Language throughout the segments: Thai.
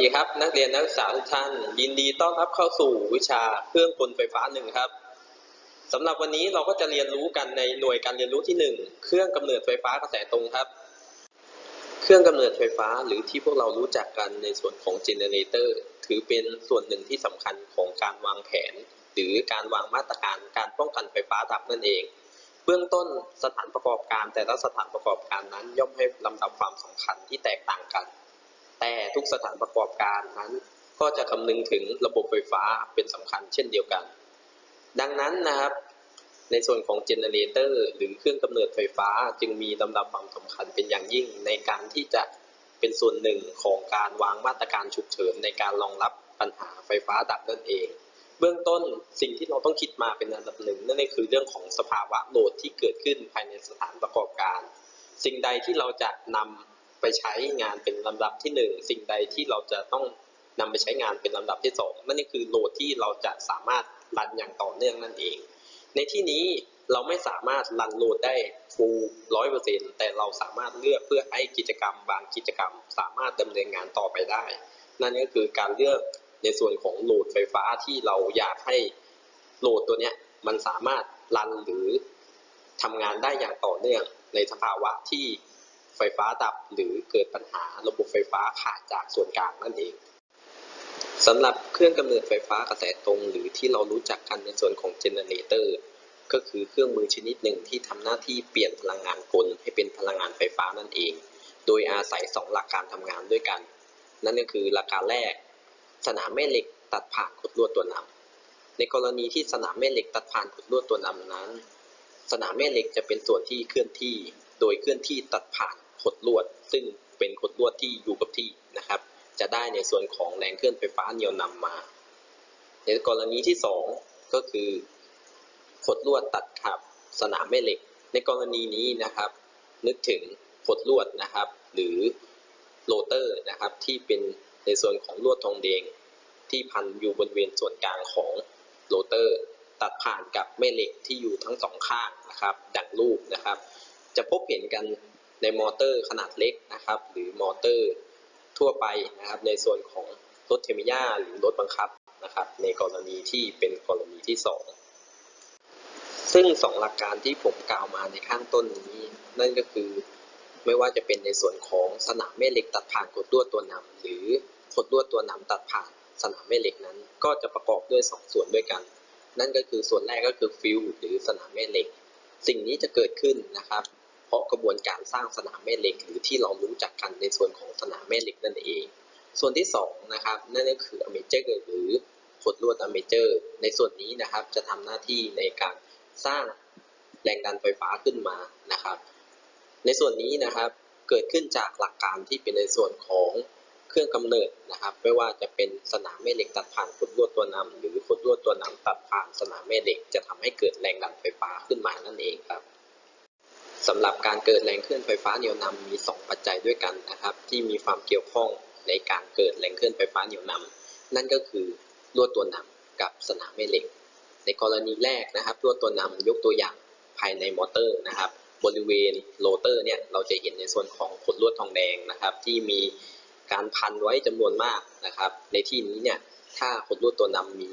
ดีครับ นักเรียนนักศึกษาทุกท่าน ยินดีต้อนรับเข้าสู่วิชาเครื่องกลไฟฟ้าหนึ่งครับสำหรับวันนี้เราก็จะเรียนรู้กันในหน่วยการเรียนรู้ที่หนึ่งเครื่องกำเนิดไฟฟ้ากระแสตรงครับ เครื่องกำเนิดไฟฟ้าหรือที่พวกเรารู้จักกันในส่วนของเจเนเรเตอร์ถือเป็นส่วนหนึ่งที่สำคัญของการวางแผน หรือการวางมาตรการการป้องกันไฟฟ้าดับนั่นเอง เบื้องต้นสถานประกอบการแต่ละสถานประกอบการนั้นย่อมให้ลำดับความสำคัญที่แตกต่างกัน แต่ทุกสถานประกอบการนั้นก็จะคำนึงถึงระบบไฟฟ้าเป็นสำคัญเช่นเดียวกัน ดังนั้นนะครับ ในส่วนของเจเนเรเตอร์หรือเครื่องกำเนิดไฟฟ้าจึงมีลำดับความสำคัญเป็นอย่างยิ่งในการที่จะเป็นส่วนหนึ่งของการวางมาตรการฉุกเฉินในการรองรับปัญหาไฟฟ้าดับนั่นเอง เบื้องต้นสิ่งที่เราต้องคิดมาเป็นอันดับหนึ่งนั่นคือเรื่องของสภาวะโหลดที่เกิดขึ้นภายในสถานประกอบการ สิ่งใดที่เราจะนำ ไปใช้งานเป็นลำดับที่หนึ่งสิ่งใดที่เราจะต้องนำไปใช้งานเป็นลำดับที่สองนั่นก็คือโหลดที่เราจะสามารถรันอย่างต่อเนื่องนั่นเอง ในที่นี้เราไม่สามารถรันโหลดได้ฟูลร้อยเปอร์เซ็นแต่เราสามารถเลือกเพื่อให้กิจกรรม บางกิจกรรม สามารถดำเนินงานต่อไปได้ นั่นก็คือการเลือกในส่วนของโหลดไฟฟ้าที่เราอยากให้โหลดตัวเนี้ยมันสามารถรันหรือทำงานได้อย่างต่อเนื่องในสภาวะที่ ไฟฟ้าดับหรือเกิดปัญหาระบบไฟฟ้าขาดจากส่วนกลางนั่นเองสำหรับเครื่องกำเนิดไฟฟ้ากระแสตรง หรือที่เรารู้จักกันในส่วนของเจเนเรเตอร์ก็คือเครื่องมือชนิดหนึ่งที่ทำหน้าที่เปลี่ยนพลังงานกลให้เป็นพลังงานไฟฟ้านั่นเอง โดยอาศัย 2 หลักการทำงานด้วยกัน นั่นก็คือหลักการแรก สนามแม่เหล็กตัดผ่านขดลวดตัวนำในกรณีที่สนามแม่เหล็กตัดผ่านขดลวดตัวนำนั้น สนามแม่เหล็กจะเป็นส่วนที่เคลื่อนที่ โดยเคลื่อนที่ตัดผ่าน ขดลวด ซึ่งเป็นขดลวดที่อยู่กับที่นะครับ จะได้ในส่วนของแรงเคลื่อนไฟฟ้าเหนี่ยวนำมา ในกรณีที่ 2 ก็คือขดลวดตัดขับสนามแม่เหล็ก ในกรณีนี้นะครับ นึกถึงขดลวดนะครับ หรือโรเตอร์นะครับที่เป็นในส่วนของลวดทองแดงที่พันอยู่บริเวณส่วนกลางของโรเตอร์ ตัดผ่านกับแม่เหล็กที่อยู่ทั้งสองข้างนะครับ ดังรูปนะครับ จะพบเห็นกัน ในมอเตอร์ขนาดเล็กนะครับ หรือมอเตอร์ทั่วไปนะครับ ในส่วนของรถเทมิยาหรือรถบังคับนะครับ ในกรณีที่เป็นกรณีที่ 2 ซึ่งสองหลักการที่ผมกล่าวมาในข้างต้นนี้ นั่นก็คือไม่ว่าจะเป็นในส่วนของสนามแม่เหล็กตัดผ่านขดลวดตัวนำหรือขดลวดตัวนำตัดผ่านสนามแม่เหล็กนั้น ก็จะประกอบด้วย 2ส่วนด้วยกัน นั่นก็คือส่วนแรกก็คือฟิลหรือสนามแม่เหล็ก สิ่งนี้จะเกิดขึ้นนะครับ เพราะกระบวนการสร้างสนามแม่เหล็ก หรือที่เรารู้จักกันในส่วนของสนามแม่เหล็กนั่นเอง ส่วนที่2นะครับนั่นก็คืออเมเจอร์หรือขดลวดอเมเจอร์ในส่วนนี้นะครับจะทำหน้าที่ในการสร้างแรงดันไฟฟ้าขึ้นมานะครับ ในส่วนนี้นะครับเกิดขึ้นจากหลักการที่เป็นในส่วนของเครื่องกำเนิดนะครับ ไม่ว่าจะเป็นสนามแม่เหล็กตัดผ่านขดลวดตัวนำหรือขดลวดตัวนำตัดผ่านสนามแม่เหล็กจะทำให้เกิดแรงดันไฟฟ้าขึ้นมานั่นเองครับ สำหรับการเกิดแรงเคลื่อนไฟฟ้าเหนี่ยวนำมี 2 ปัจจัยด้วยกันนะครับ ที่มีความเกี่ยวข้องในการเกิดแรงเคลื่อนไฟฟ้าเหนี่ยวนำนั่นก็คือลวดตัวนำกับสนามแม่เหล็ก ในกรณีแรกนะครับลวดตัวนำยกตัวอย่างภายในมอเตอร์นะครับ บริเวณโรเตอร์เนี่ยเราจะเห็นในส่วนของขดลวดทองแดงนะครับ ที่มีการพันไว้จำนวนมากนะครับ ในที่นี้เนี่ยถ้าขดลวดตัวนำมี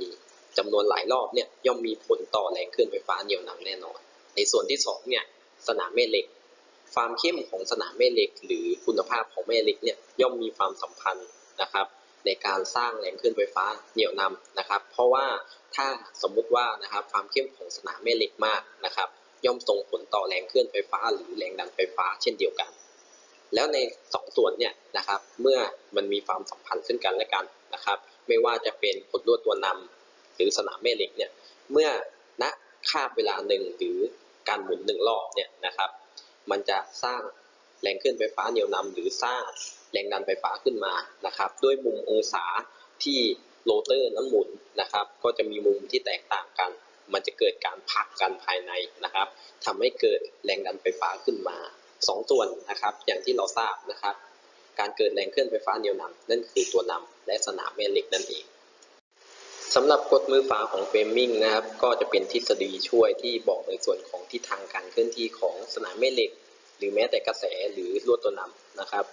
จำนวนหลายรอบเนี่ยย่อมมีผลต่อแรงเคลื่อนไฟฟ้าเหนี่ยวนำแน่นอน ในส่วนที่2เนี่ย สนามแม่เหล็ก ความเข้มของสนามแม่เหล็ก หรือคุณภาพของแม่เหล็กเนี่ยย่อมมีความสัมพันธ์นะครับ ในการสร้างแรงเคลื่อนไฟฟ้าเหนี่ยวนำนะครับ เพราะว่าถ้าสมมุติว่านะครับความเข้มของสนามแม่เหล็กมากนะครับ ย่อมส่งผลต่อแรงเคลื่อนไฟฟ้า หรือแรงดันไฟฟ้าเช่นเดียวกัน แล้วในสองส่วนเนี่ยนะครับเมื่อมันมีความสัมพันธ์ซึ่งกันและกันนะครับ ไม่ว่าจะเป็นขดลวดตัวนำหรือสนามแม่เหล็กเนี่ยเมื่อณคาบเวลาหนึ่งหรือ การหมุนหนึ่งรอบเนี่ยนะครับ มันจะสร้างแรงเคลื่อนไฟฟ้าเหนี่ยวนำหรือสร้างแรงดันไฟฟ้าขึ้นมานะครับ ด้วยมุมองศาที่โรเตอร์นั้นหมุนนะครับ ก็จะมีมุมที่แตกต่างกัน มันจะเกิดการผักกันภายในนะครับทำให้เกิดแรงดันไฟฟ้าขึ้นมาสองส่วนนะครับ อย่างที่เราทราบนะครับ การเกิดแรงเคลื่อนไฟฟ้าเหนี่ยวนำนั่นคือตัวนำและสนามแม่เหล็กนั่นเอง สำหรับกฎมือฝาของเฟรมมิงนะครับ ก็จะเป็นทฤษฎีช่วยที่บอกในส่วนของทิศทางการเคลื่อนที่ของสนามแม่เหล็ก หรือแม้แต่กระแสหรือลวดตัวนำนะครับ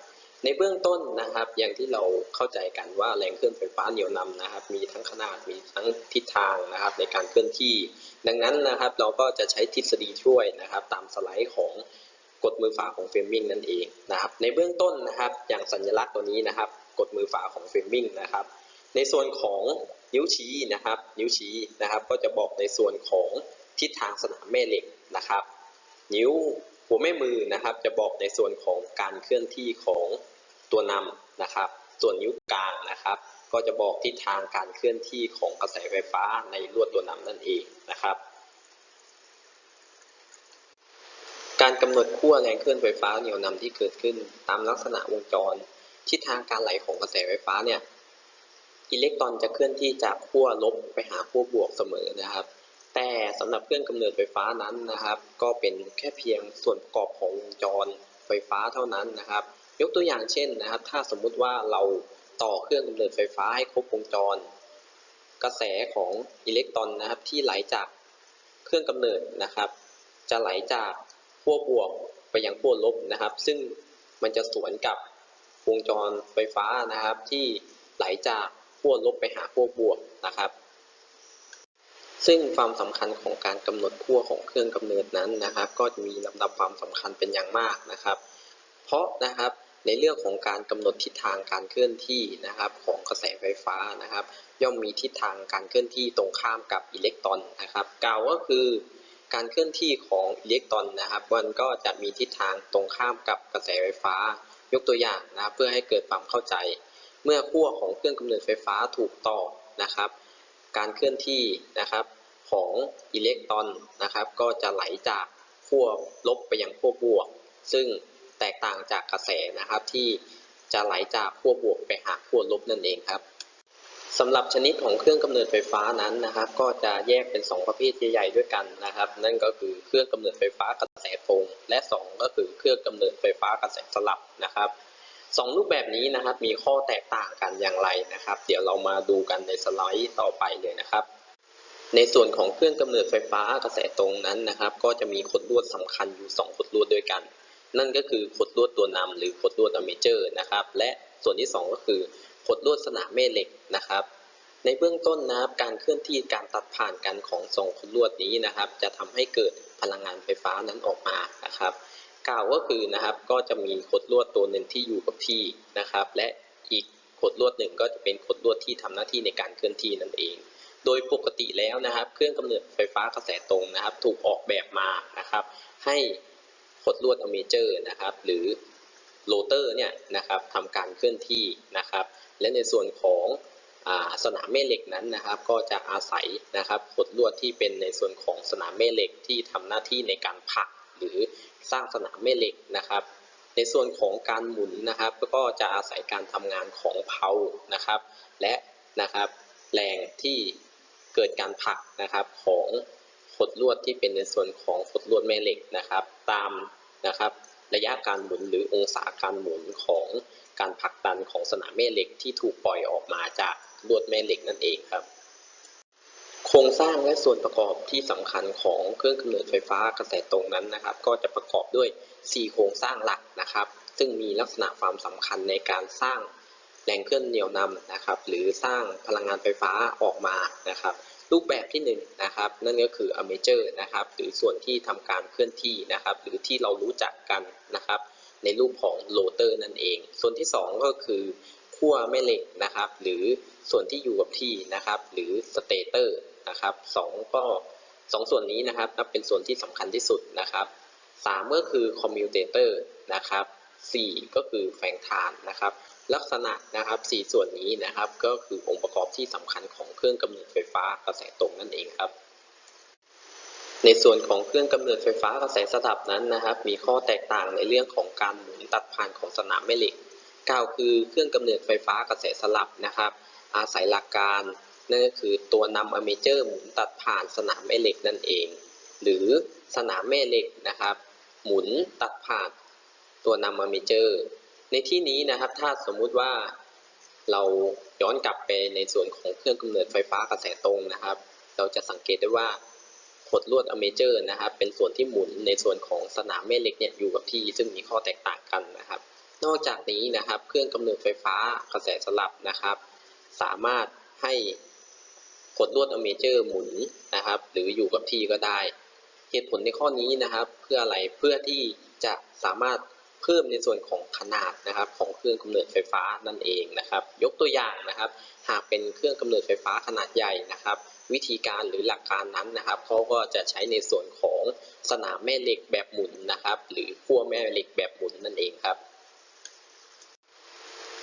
ในเบื้องต้นนะครับ อย่างที่เราเข้าใจกันว่าแรงเคลื่อนไฟฟ้าเหนี่ยวนำนะครับ มีทั้งขนาดมีทั้งทิศทางนะครับ ในการเคลื่อนที่ ดังนั้นนะครับ เราก็จะใช้ทฤษฎีช่วยนะครับ ตามสไลด์ของกฎมือฝาของเฟรมมิงนั่นเองนะครับ ในเบื้องต้นนะครับ อย่างสัญลักษณ์ตัวนี้นะครับ กฎมือฝาของเฟรมมิงนะครับในส่วนของ นิ้วชี้นะครับ นิ้วชี้นะครับ ก็จะบอกในส่วนของทิศทางสนามแม่เหล็กนะครับ นิ้วหัวแม่มือนะครับ จะบอกในส่วนของการเคลื่อนที่ของตัวนำนะครับ ส่วนนิ้วกลางนะครับ ก็จะบอกทิศทางการเคลื่อนที่ของกระแสไฟฟ้าในลวดตัวนำนั่นเองนะครับการกำหนดขั้วแรงเคลื่อนไฟฟ้าเหนี่ยวนำที่เกิดขึ้นตามลักษณะวงจรทิศทางการไหลของกระแสไฟฟ้าเนี่ย อิเล็กตรอนจะเคลื่อนที่จากขั้วลบไปหาขั้วบวกเสมอนะครับ แต่สำหรับเครื่องกำเนิดไฟฟ้านั้นนะครับ ก็เป็นแค่เพียงส่วนประกอบของวงจรไฟฟ้าเท่านั้นนะครับ ยกตัวอย่างเช่นนะครับ ถ้าสมมุติว่าเราต่อเครื่องกำเนิดไฟฟ้าให้ครบวงจร กระแสของอิเล็กตรอนนะครับ ที่ไหลจากเครื่องกำเนิดนะครับ จะไหลจากขั้วบวกไปยังขั้วลบนะครับ ซึ่งมันจะสวนกับวงจรไฟฟ้านะครับที่ไหลจาก ขั้วลบไปหาขั้วบวกนะครับ ซึ่งความสำคัญของการกำหนดขั้วของเครื่องกำเนิดนั้นนะครับ ก็จะมีลำดับความสำคัญเป็นอย่างมากนะครับ เพราะนะครับในเรื่องของการกำหนดทิศทางการเคลื่อนที่นะครับ ของกระแสไฟฟ้านะครับ ย่อมมีทิศทางการเคลื่อนที่ตรงข้ามกับอิเล็กตรอนนะครับกล่าวก็คือการเคลื่อนที่ของอิเล็กตรอนนะครับ มันก็จะมีทิศทางตรงข้ามกับกระแสไฟฟ้า ยกตัวอย่างนะเพื่อให้เกิดความเข้าใจ เมื่อขั้วของเครื่องกำเนิดไฟฟ้าถูกต่อนะครับ การเคลื่อนที่นะครับของอิเล็กตรอนนะครับ ก็จะไหลจากขั้วลบไปยังขั้วบวก ซึ่งแตกต่างจากกระแสนะครับที่จะไหลจากขั้วบวกไปหาขั้วลบนั่นเองครับสำหรับชนิดของเครื่องกำเนิดไฟฟ้านั้นนะครับ ก็จะแยกเป็น 2 ประเภทใหญ่ๆด้วยกันนะครับ นั่นก็คือเครื่องกำเนิดไฟฟ้ากระแสตรงและ 2 ก็คือเครื่องกำเนิดไฟฟ้ากระแสสลับนะครับ สองรูปแบบนี้นะครับมีข้อแตกต่างกันอย่างไรนะครับ เดี๋ยวเรามาดูกันในสไลด์ต่อไปเลยนะครับ ในส่วนของเครื่องกำเนิดไฟฟ้ากระแสตรงนั้นนะครับ ก็จะมีขดลวดสำคัญอยู่ 2 ขดลวดด้วยกัน นั่นก็คือขดลวดตัวนำหรือขดลวดอเมเจอร์นะครับ และส่วนที่ 2 ก็คือขดลวดสนามแม่เหล็กนะครับ ในเบื้องต้นนะครับการเคลื่อนที่การตัดผ่านกันของสองขดลวดนี้นะครับ จะทำให้เกิดพลังงานไฟฟ้านั้นออกมานะครับ กล่าวก็คือนะครับก็จะมีขดลวดตัวหนึ่งที่อยู่กับที่นะครับ และอีกขดลวดหนึ่งก็จะเป็นขดลวดที่ทำหน้าที่ในการเคลื่อนที่นั่นเอง โดยปกติแล้วนะครับ เครื่องกำเนิดไฟฟ้ากระแสตรงนะครับ ถูกออกแบบมานะครับ ให้ขดลวดอเมเจอร์นะครับ หรือโรเตอร์เนี่ยนะครับทำการเคลื่อนที่นะครับ และในส่วนของอสนามแม่เหล็กนั้นนะครับ ก็จะอาศัยนะครับขดลวดที่เป็นในส่วนของสนามแม่เหล็กที่ทำหน้าที่ในการผลักหรือ สร้างสนามแม่เหล็กนะครับ ในส่วนของการหมุนนะครับ ก็จะอาศัยการทำงานของเพานะครับ และนะครับแรงที่เกิดการผลักนะครับของขดลวดที่เป็นในส่วนของขดลวดแม่เหล็กนะครับ ตามนะครับระยะการหมุนหรือองศาการหมุนของการผลักดันของสนามแม่เหล็กที่ถูกปล่อยออกมาจากลวดแม่เหล็กนั่นเองครับ ครงสร้างและส่วนประกอบที่สำคัญของเครื่องกำเนิดไฟฟ้ากระแสตรงนั้นนะครับ ก็จะประกอบด้วย 4 โครงสร้างหลักนะครับ ซึ่งมีลักษณะความสำคัญในการสร้างแรงเคลื่อนเหนี่ยวนำนะครับ หรือสร้างพลังงานไฟฟ้าออกมานะครับ รูปแบบที่1นงนะครับ นั่นก็คืออเมเจอร์นะครับ หรือส่วนที่ทำการเคลื่อนที่นะครับ หรือที่เรารู้จักกันนะครับ ในรูปของโรเตอร์นั่นเอง ส่วนที่ 2 ก็คือขั้วแม่เหล็กนะครับ หรือส่วนที่อยู่กับที่นะครับ หรือสเตเตอร์ นะครับสองก็สองส่วนนี้นะครับนับเป็นส่วนที่สำคัญที่สุดนะครับสามก็คือคอมมิวเตเตอร์นะครับสี่ก็คือแฝงฐานนะครับ ลักษณะนะครับสี่ส่วนนี้นะครับก็คือองค์ประกอบที่สำคัญของเครื่องกำเนิดไฟฟ้ากระแสตรงนั่นเองครับในส่วนของเครื่องกำเนิดไฟฟ้ากระแสสลับนั้นนะครับ มีข้อแตกต่างในเรื่องของการหมุนตัดผ่านของสนามแม่เหล็กกล่าวคือเครื่องกำเนิดไฟฟ้ากระแสสลับนะครับ อาศัยหลักการ นั่นก็คือตัวนำอเมเจอร์หมุนตัดผ่านสนามแม่เหล็กนั่นเอง หรือสนามแม่เหล็กนะครับ หมุนตัดผ่านตัวนำอเมเจอร์ ในที่นี้นะครับถ้าสมมุติว่าเราย้อนกลับไปในส่วนของเครื่องกำเนิดไฟฟ้ากระแสตรงนะครับ เราจะสังเกตได้ว่าขดลวดอเมเจอร์นะครับ เป็นส่วนที่หมุนในส่วนของสนามแม่เหล็กเนี่ยอยู่กับที่ ซึ่งมีข้อแตกต่างกันนะครับ นอกจากนี้นะครับ เครื่องกำเนิดไฟฟ้ากระแสสลับนะครับ สามารถให้ ขดลวดอเมเจอร์หมุนนะครับ หรืออยู่กับที่ก็ได้ เหตุผลในข้อนี้นะครับ เพื่ออะไรเพื่อที่จะสามารถเพิ่มในส่วนของขนาดนะครับ ของเครื่องกำเนิดไฟฟ้านั่นเองนะครับ ยกตัวอย่างนะครับ หากเป็นเครื่องกำเนิดไฟฟ้าขนาดใหญ่นะครับ วิธีการหรือหลักการนั้นนะครับเขาก็จะใช้ในส่วนของสนามแม่เหล็กแบบหมุนนะครับ หรือขั้วแม่เหล็กแบบหมุนนั่นเองครับ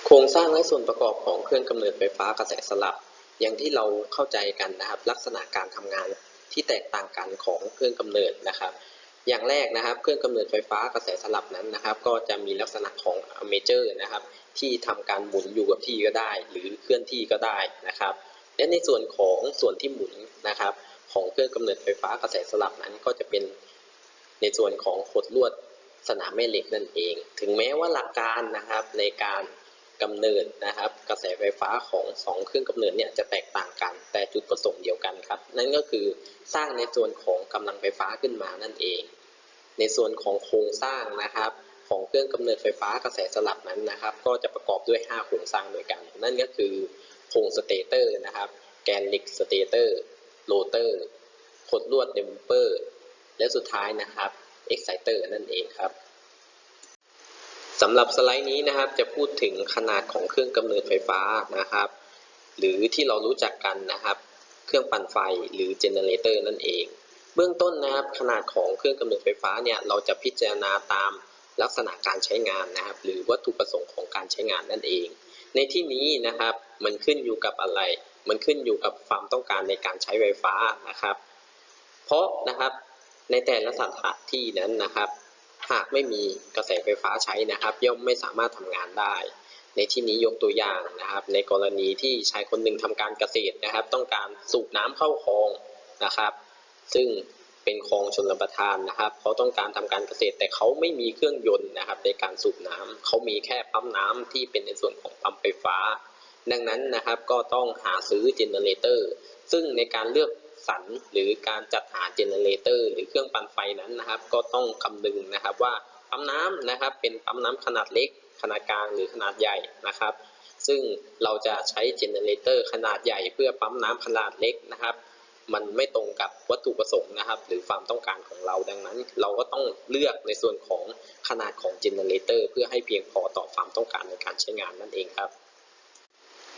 โครงสร้างและส่วนประกอบของเครื่องกำเนิดไฟฟ้ากระแสสลับ อย่างที่เราเข้าใจกันนะครับ ลักษณะการทำงานที่แตกต่างกันของเครื่องกำเนิดนะครับ อย่างแรกนะครับ เครื่องกำเนิดไฟฟ้ากระแสสลับนั้นนะครับ ก็จะมีลักษณะของอเมเจอร์นะครับ ที่ทำการหมุนอยู่กับที่ก็ได้ หรือเคลื่อนที่ก็ได้นะครับ และในส่วนของส่วนที่หมุนนะครับ ของเครื่องกำเนิดไฟฟ้ากระแสสลับนั้นก็จะเป็นในส่วนของขดลวดสนามแม่เหล็กนั่นเอง ถึงแม้ว่าหลักการนะครับในการ กำเนิดนะครับ กระแสไฟฟ้าของสองเครื่องกำเนิดเนี่ยจะแตกต่างกัน แต่จุดประสงค์เดียวกันครับ นั่นก็คือสร้างในส่วนของกำลังไฟฟ้าขึ้นมานั่นเอง ในส่วนของโครงสร้างนะครับ ของเครื่องกำเนิดไฟฟ้ากระแสสลับนั้นนะครับ ก็จะประกอบด้วย 5 โครงสร้างด้วยกัน นั่นก็คือโครงสเตเตอร์นะครับ แกนเหล็กสเตเตอร์โรเตอร์ขดลวดเดมเปอร์และสุดท้ายนะครับเอ็กไซเตอร์นั่นเองครับ สำหรับสไลด์นี้นะครับจะพูดถึงขนาดของเครื่องกำเนิดไฟฟ้านะครับ หรือที่เรารู้จักกันนะครับ เครื่องปั่นไฟหรือเจเนเรเตอร์นั่นเอง เบื้องต้นนะครับขนาดของเครื่องกำเนิดไฟฟ้าเนี่ยเราจะพิจารณาตามลักษณะการใช้งานนะครับ หรือวัตถุประสงค์ของการใช้งานนั่นเอง ในที่นี้นะครับมันขึ้นอยู่กับอะไร มันขึ้นอยู่กับความต้องการในการใช้ไฟฟ้านะครับ เพราะนะครับในแต่ละสถานที่นั้นนะครับ หากไม่มีกระแสไฟฟ้าใช้นะครับ ย่อมไม่สามารถทำงานได้ ในที่นี้ยกตัวอย่างนะครับ ในกรณีที่ชายคนหนึ่งทำการเกษตรนะครับ ต้องการสูบน้ำเข้าคลองนะครับ ซึ่งเป็นคลองชนประทานนะครับเขาต้องการทำการเกษตรแต่เขาไม่มีเครื่องยนต์นะครับ ในการสูบน้ำเขามีแค่ปั๊มน้ำที่เป็นในส่วนของปั๊มไฟฟ้า ดังนั้นนะครับก็ต้องหาซื้อเจเนเรเตอร์ซึ่งในการเลือก สรรหรือการจัดหาเจเนเรเตอร์หรือเครื่องปั่นไฟนั้นนะครับ ก็ต้องคำนึงนะครับว่าปั๊มน้ำนะครับเป็นปั๊มน้ำขนาดเล็ก ขนาดกลางหรือขนาดใหญ่นะครับ ซึ่งเราจะใช้เจเนเรเตอร์ขนาดใหญ่เพื่อปั๊มน้ำขนาดเล็กนะครับ มันไม่ตรงกับวัตถุประสงค์นะครับ หรือความต้องการของเราดังนั้น เราก็ต้องเลือกในส่วนของขนาดของเจเนเรเตอร์เพื่อให้เพียงพอต่อความต้องการในการใช้งานนั่นเองครับ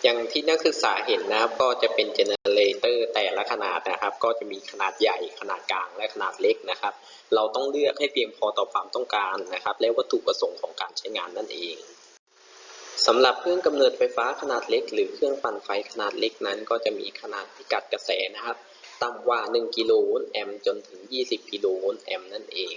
อย่างที่นักศึกษาเห็นนะครับก็จะเป็นเจเน เรเตอร์แต่ละขนาดนะครับ ก็จะมีขนาดใหญ่ขนาดกลางและขนาดเล็กนะครับ เราต้องเลือกให้เพียงพอต่อความต้องการนะครับ และวัตถุประสงค์ของการใช้งานนั่นเองสำหรับเครื่องกำเนิดไฟฟ้าขนาดเล็ก หรือเครื่องปั่นไฟขนาดเล็กนั้น ก็จะมีขนาดพิกัดกระแสนะครับต่ำกว่า 1 กิโลโวลต์แอมป์จนถึง 20 กิโลโวลต์แอมป์นั่นเอง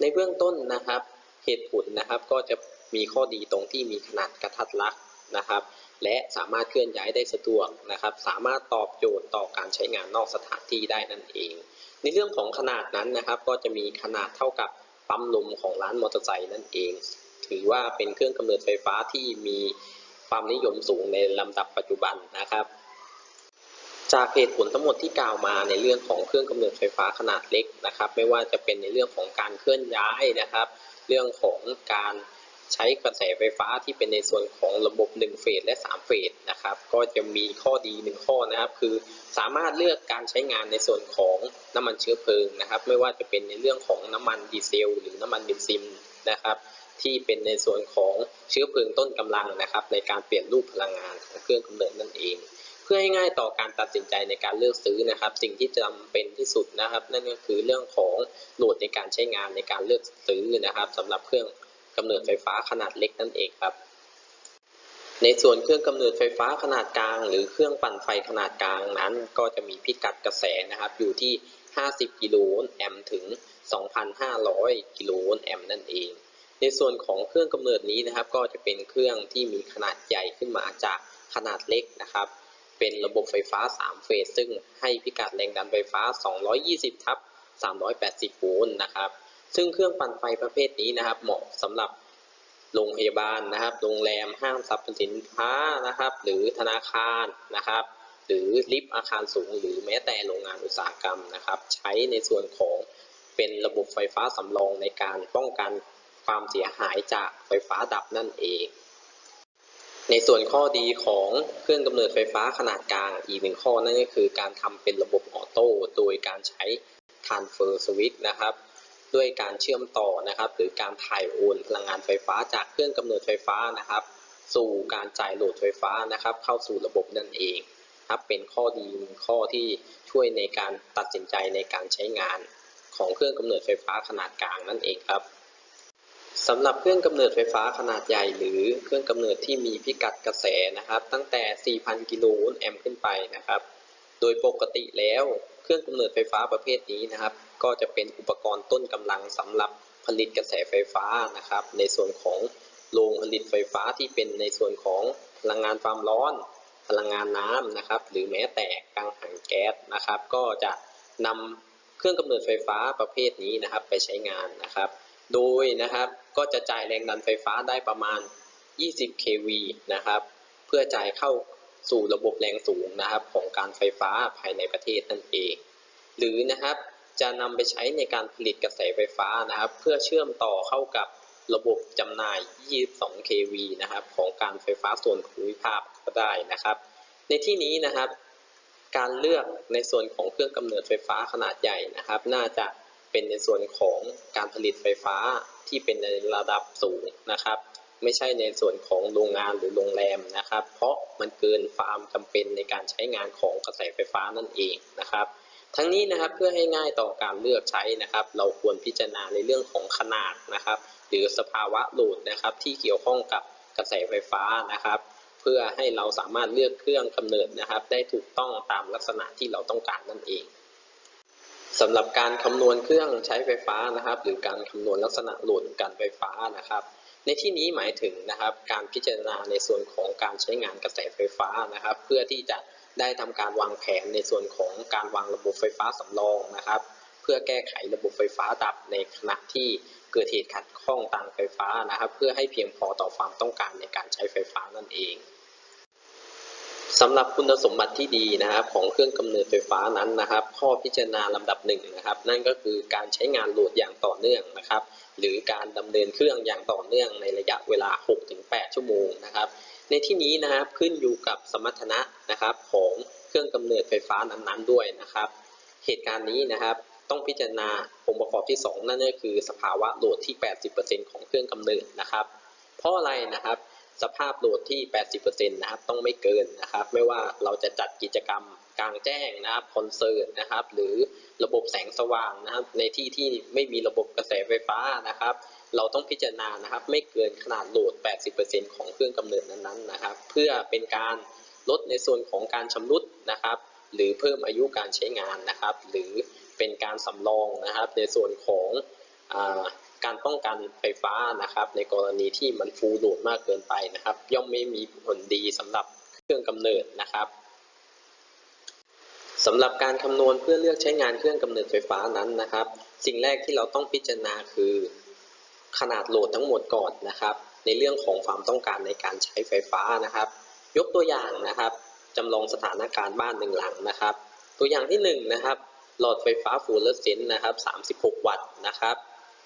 ในเบื้องต้นนะครับ เหตุผลนะครับก็จะมีข้อดีตรงที่มีขนาดกระทัดรัดนะครับ และสามารถเคลื่อนย้ายได้สะดวกนะครับ สามารถตอบโจทย์ต่อการใช้งานนอกสถานที่ได้นั่นเอง ในเรื่องของขนาดนั้นนะครับ ก็จะมีขนาดเท่ากับปั๊มลมของร้านมอเตอร์ไซค์นั่นเอง ถือว่าเป็นเครื่องกำเนิดไฟฟ้าที่มีความนิยมสูงในลำดับปัจจุบันนะครับ จากเหตุผลทั้งหมดที่กล่าวมาในเรื่องของเครื่องกำเนิดไฟฟ้าขนาดเล็กนะครับ ไม่ว่าจะเป็นในเรื่องของการเคลื่อนย้ายนะครับ เรื่องของการ ใช้กระแสไฟฟ้าที่เป็นในส่วนของระบบ 1 เฟสและ 3 เฟสนะครับ ก็จะมีข้อดีหนึ่งข้อนะครับ คือสามารถเลือกการใช้งานในส่วนของน้ำมันเชื้อเพลิงนะครับ ไม่ว่าจะเป็นในเรื่องของน้ำมันดีเซล หรือน้ำมันเบนซินนะครับ ที่เป็นในส่วนของเชื้อเพลิงต้นกำลังนะครับ ในการเปลี่ยนรูปพลังงานของเครื่องกำเนิดนั่นเอง เพื่อให้ง่ายต่อการตัดสินใจในการเลือกซื้อนะครับ สิ่งที่จำเป็นที่สุดนะครับ นั่นก็คือเรื่องของโหลดในการใช้งานในการเลือกซื้อนะครับสำหรับเครื่อง กำเนิดไฟฟ้าขนาดเล็กนั่นเองครับ ในส่วนเครื่องกำเนิดไฟฟ้าขนาดกลาง หรือเครื่องปั่นไฟขนาดกลางนั้น ก็จะมีพิกัดกระแสนะครับ อยู่ที่ 50 กิโลโวลต์แอมป์ถึง 2,500 กิโลโวลต์แอมป์นั่นเอง ในส่วนของเครื่องกำเนิดนี้นะครับ ก็จะเป็นเครื่องที่มีขนาดใหญ่ขึ้นมาจากขนาดเล็กนะครับ เป็นระบบไฟฟ้า 3 เฟส ซึ่งให้พิกัดแรงดันไฟฟ้า 220 ทับ 380 โวลต์นะครับ ซึ่งเครื่องปั่นไฟประเภทนี้นะครับ เหมาะสำหรับโรงพยาบาลนะครับโรงแรมห้างสรรพสินค้านะครับ หรือธนาคารนะครับ หรือลิฟต์อาคารสูง หรือแม้แต่โรงงานอุตสาหกรรมนะครับ ใช้ในส่วนของเป็นระบบไฟฟ้าสำรองในการป้องกันความเสียหายจากไฟฟ้าดับนั่นเอง ในส่วนข้อดีของเครื่องกำเนิดไฟฟ้าขนาดกลางอีกหนึ่งข้อนั่นก็คือการทำเป็นระบบออโต้โดยการใช้ transfer switch นะครับ ด้วยการเชื่อมต่อนะครับ หรือการถ่ายโอนพลังงานไฟฟ้าจากเครื่องกำเนิดไฟฟ้านะครับ สู่การจ่ายโหลดไฟฟ้านะครับ เข้าสู่ระบบนั่นเองครับเป็นข้อดีข้อที่ช่วยในการตัดสินใจในการใช้งานของเครื่องกำเนิดไฟฟ้าขนาดกลางนั่นเองครับสำหรับเครื่องกำเนิดไฟฟ้าขนาดใหญ่ หรือเครื่องกำเนิดที่มีพิกัดกระแสนะครับ ตั้งแต่ 4,000 กิโลโวลต์แอมป์ขึ้นไปนะครับ โดยปกติแล้วเครื่องกำเนิดไฟฟ้าประเภทนี้นะครับ ก็จะเป็นอุปกรณ์ต้นกำลังสำหรับผลิตกระแสไฟฟ้านะครับ ในส่วนของโรงผลิตไฟฟ้าที่เป็นในส่วนของพลังงานความร้อน พลังงานน้ำนะครับ หรือแม้แต่กังหันแก๊สนะครับ ก็จะนำเครื่องกำเนิดไฟฟ้าประเภทนี้นะครับ ไปใช้งานนะครับ โดยนะครับก็จะจ่ายแรงดันไฟฟ้าได้ประมาณ 20 kV นะครับ เพื่อจ่ายเข้าสู่ระบบแรงสูงนะครับของการไฟฟ้าภายในประเทศนั่นเอง หรือนะครับ จะนำไปใช้ในการผลิตกระแสไฟฟ้านะครับ เพื่อเชื่อมต่อเข้ากับระบบจำหน่าย 22 kV นะครับของการไฟฟ้าส่วนภูมิภาคก็ได้นะครับ ในที่นี้นะครับ การเลือกในส่วนของเครื่องกำเนิดไฟฟ้าขนาดใหญ่นะครับ น่าจะเป็นในส่วนของการผลิตไฟฟ้าที่เป็นในระดับสูงนะครับ ไม่ใช่ในส่วนของโรงงานหรือโรงแรมนะครับ เพราะมันเกินความจำเป็นในการใช้งานของกระแสไฟฟ้านั่นเองนะครับ ทั้งนี้นะครับเพื่อให้ง่ายต่อการเลือกใช้นะครับ เราควรพิจารณาในเรื่องของขนาดนะครับ หรือสภาวะโหลดนะครับที่เกี่ยวข้องกับกระแสไฟฟ้านะครับ เพื่อให้เราสามารถเลือกเครื่องกำเนิดนะครับ ได้ถูกต้องตามลักษณะที่เราต้องการนั่นเองสำหรับการคำนวณเครื่องใช้ไฟฟ้านะครับ หรือการคำนวณลักษณะโหลดการไฟฟ้านะครับ ในที่นี้หมายถึงนะครับ การพิจารณาในส่วนของการใช้งานกระแสไฟฟ้านะครับ เพื่อที่จะ ได้ทำการวางแผนในส่วนของการวางระบบไฟฟ้าสำรองนะครับ เพื่อแก้ไขระบบไฟฟ้าดับในขณะที่เกิดเหตุขัดข้องทางไฟฟ้านะครับ เพื่อให้เพียงพอต่อความต้องการในการใช้ไฟฟ้านั่นเองสำหรับคุณสมบัติที่ดีนะครับของเครื่องกำเนิดไฟฟ้านั้นนะครับ ข้อพิจารณาลำดับหนึ่งนะครับ นั่นก็คือการใช้งานโหลดอย่างต่อเนื่องนะครับ หรือการดำเนินเครื่องอย่างต่อเนื่องในระยะเวลา 6-8 ชั่วโมงนะครับ ในที่นี้นะครับขึ้นอยู่กับสมรรถนะนะครับของเครื่องกำเนิดไฟฟ้านั้นๆด้วยนะครับ เหตุการณ์นี้นะครับต้องพิจารณาองค์ประกอบที่ 2 นั่นก็คือสภาวะโหลดที่ 80%ของเครื่องกำเนิดนะครับ เพราะอะไรนะครับสภาพโหลดที่ 80%นะครับต้องไม่เกินนะครับ ไม่ว่าเราจะจัดกิจกรรมกลางแจ้งนะครับคอนเสิร์ตนะครับหรือระบบแสงสว่างนะครับในที่ที่ไม่มีระบบกระแสไฟฟ้านะครับ เราต้องพิจารณานะครับ ไม่เกินขนาดโหลด 80%ของเครื่องกำเนิดนั้นๆนะครับ เพื่อเป็นการลดในส่วนของการชำรุดนะครับ หรือเพิ่มอายุการใช้งานนะครับ หรือเป็นการสำรองนะครับ ในส่วนของอาการป้องกันไฟฟ้านะครับ ในกรณีที่มันฟูลโหลดมากเกินไปนะครับ ย่อมไม่มีผลดีสำหรับเครื่องกำเนิดนะครับสำหรับการคำนวณเพื่อเลือกใช้งานเครื่องกำเนิดไฟฟ้านั้นนะครับ สิ่งแรกที่เราต้องพิจารณาคือ ขนาดโหลดทั้งหมดก่อนนะครับ ในเรื่องของความต้องการในการใช้ไฟฟ้านะครับ ยกตัวอย่างนะครับจำลองสถานการณ์บ้านหนึ่งหลังนะครับ ตัวอย่างที่หนึ่งนะครับหลอดไฟฟ้าฟูลเลอร์เซนต์นะครับ36 วัตต์นะครับ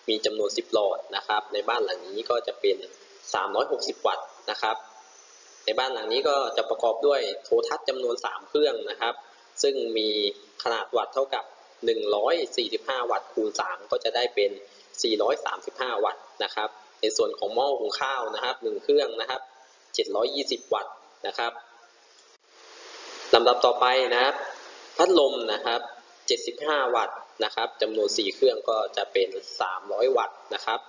มีจำนวน 10 หลอดนะครับ ในบ้านหลังนี้ก็จะเป็น 360 วัตต์นะครับในบ้านหลังนี้ก็จะประกอบด้วยโทรทัศน์จำนวน 3 เครื่องนะครับ ซึ่งมีขนาดวัตต์เท่ากับ 145 วัตต์คูณ 3 ก็จะได้เป็น 435 วัตต์นะครับ ในส่วนของหม้อหุงข้าวนะครับ 1 เครื่องนะครับ 720 วัตต์นะครับลำดับต่อไปนะครับ พัดลมนะครับ 75 วัตต์นะครับจำนวน 4 เครื่องก็จะเป็น 300 วัตต์นะครับ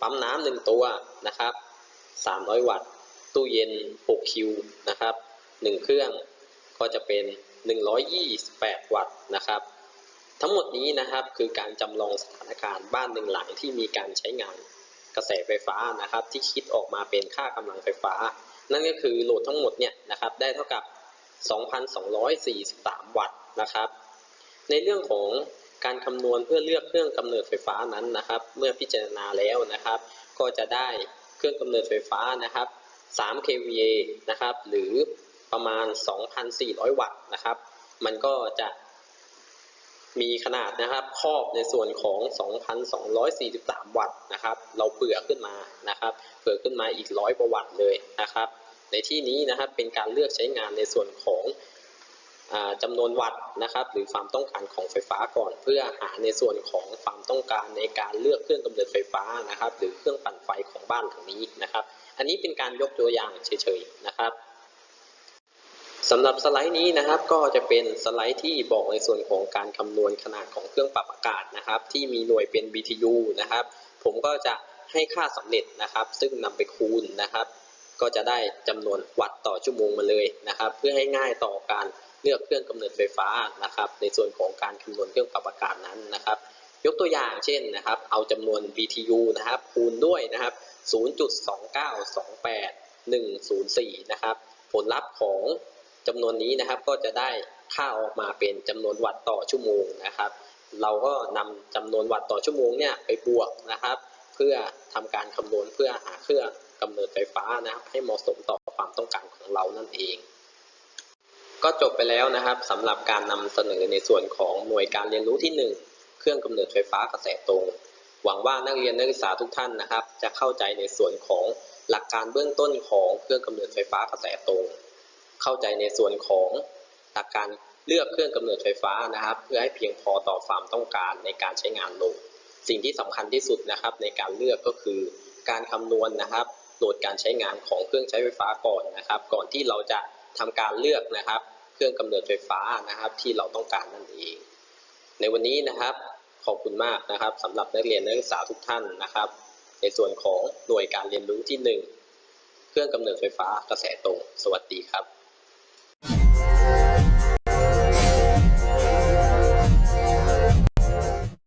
ปั๊มน้ำหนึ่งตัวนะครับ 300 วัตต์ ตู้เย็น 6 คิวนะครับ 1 เครื่องก็จะเป็น 128 วัตต์นะครับ ทั้งหมดนี้นะครับคือการจำลองสถานการณ์บ้านหนึ่งหลังที่มีการใช้งานกระแสไฟฟ้านะครับ ที่คิดออกมาเป็นค่ากำลังไฟฟ้า นั่นก็คือโหลดทั้งหมดเนี่ยนะครับได้เท่ากับ 2,243 วัตต์นะครับ ในเรื่องของการคำนวณเพื่อเลือกเครื่องกำเนิดไฟฟ้านั้นนะครับ เมื่อพิจารณาแล้วนะครับ ก็จะได้เครื่องกำเนิดไฟฟ้านะครับ3 kVA นะครับ หรือประมาณ 2,400 วัตต์นะครับ มันก็จะ มีขนาดนะครับครอบในส่วนของ 2,243 วัตต์นะครับ เราเผื่อขึ้นมานะครับ เผื่อขึ้นมาอีกร้อยกว่าวัตต์เลยนะครับ ในที่นี้นะครับเป็นการเลือกใช้งานในส่วนของอ่าจำนวนวัตต์นะครับ หรือความต้องการของไฟฟ้าก่อน เพื่อหาในส่วนของความต้องการในการเลือกเครื่องกำเนิดไฟฟ้านะครับ หรือเครื่องปั่นไฟของบ้านหลังนี้นะครับ อันนี้เป็นการยกตัวอย่างเฉยๆนะครับ สำหรับสไลด์นี้นะครับก็จะเป็นสไลด์ที่บอกในส่วนของการคำนวณขนาดของเครื่องปรับอากาศนะครับ ที่มีหน่วยเป็น BTU นะครับ ผมก็จะให้ค่าสำเร็จนะครับ ซึ่งนำไปคูณนะครับ ก็จะได้จำนวนวัตต์ต่อชั่วโมงมาเลยนะครับ เพื่อให้ง่ายต่อการเลือกเครื่องกำเนิดไฟฟ้านะครับ ในส่วนของการคำนวณเครื่องปรับอากาศนั้นนะครับ ยกตัวอย่างเช่นนะครับ เอาจำนวน BTU นะครับคูณด้วยนะครับ 0.2928104 นะครับ ผลลัพธ์ของ จำนวนนี้นะครับก็จะได้ค่าออกมาเป็นจำนวนวัตต์ต่อชั่วโมงนะครับ เราก็นำจำนวนวัตต์ต่อชั่วโมงเนี่ยไปบวกนะครับ เพื่อทำการคำนวณเพื่อหาเครื่องกำเนิดไฟฟ้านะครับ ให้เหมาะสมต่อความต้องการของเรานั่นเอง ก็จบไปแล้วนะครับสำหรับการนำเสนอในส่วนของหน่วยการเรียนรู้ที่ 1 เครื่องกำเนิดไฟฟ้ากระแสตรง หวังว่านักเรียนนักศึกษาทุกท่านนะครับ จะเข้าใจในส่วนของหลักการเบื้องต้นของเครื่องกำเนิดไฟฟ้ากระแสตรง เข้าใจในส่วนของหลักการเลือกเครื่องกำเนิดไฟฟ้านะครับ เพื่อให้เพียงพอต่อความต้องการในการใช้งานลดสิ่งที่สำคัญที่สุดนะครับ ในการเลือกก็คือการคำนวณนะครับโหลดการใช้งานของเครื่องใช้ไฟฟ้าก่อนนะครับ ก่อนที่เราจะทำการเลือกนะครับ เครื่องกำเนิดไฟฟ้านะครับ ที่เราต้องการนั่นเอง ในวันนี้นะครับขอบคุณมากนะครับสำหรับนักเรียนนักศึกษาทุกท่านนะครับ ในส่วนของหน่วยการเรียนรู้ที่หนึ่งเครื่องกำเนิดไฟฟ้ากระแสตรง สวัสดีครับ